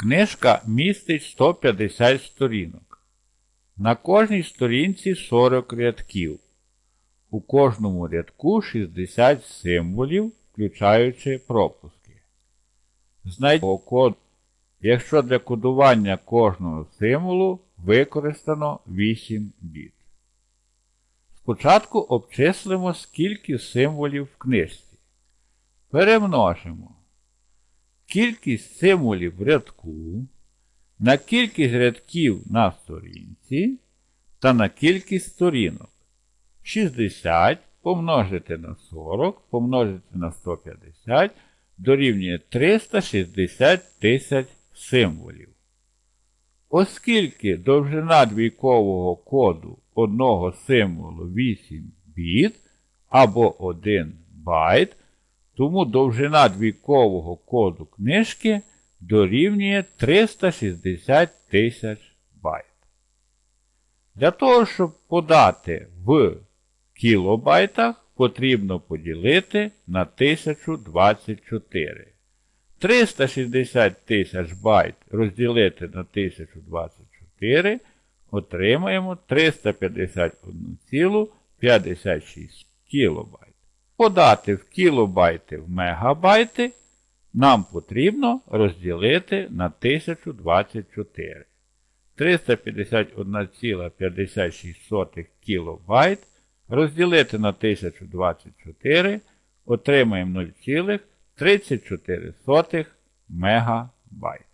Книжка містить 150 сторінок. На кожній сторінці 40 рядків. У кожному рядку 60 символів, включаючи пропуски. Знайдемо код, якщо для кодування кожного символу використано 8 біт. Спочатку обчислимо, скільки символів в книжці. Перемножимо кількість символів в рядку на кількість рядків на сторінці та на кількість сторінок. 60 помножити на 40 помножити на 150 дорівнює 360 тисяч символів. Оскільки довжина двійкового коду одного символу 8 біт або 1 байт, тому довжина двійкового коду книжки дорівнює 360 тисяч байт. Для того, щоб подати в кілобайтах, потрібно поділити на 1024. 360 тисяч байт розділити на 1024 отримаємо 351,56 кілобайт. Подати в кілобайти в мегабайти нам потрібно розділити на 1024. 351,56 кілобайт розділити на 1024 отримаємо 0,34 мегабайт.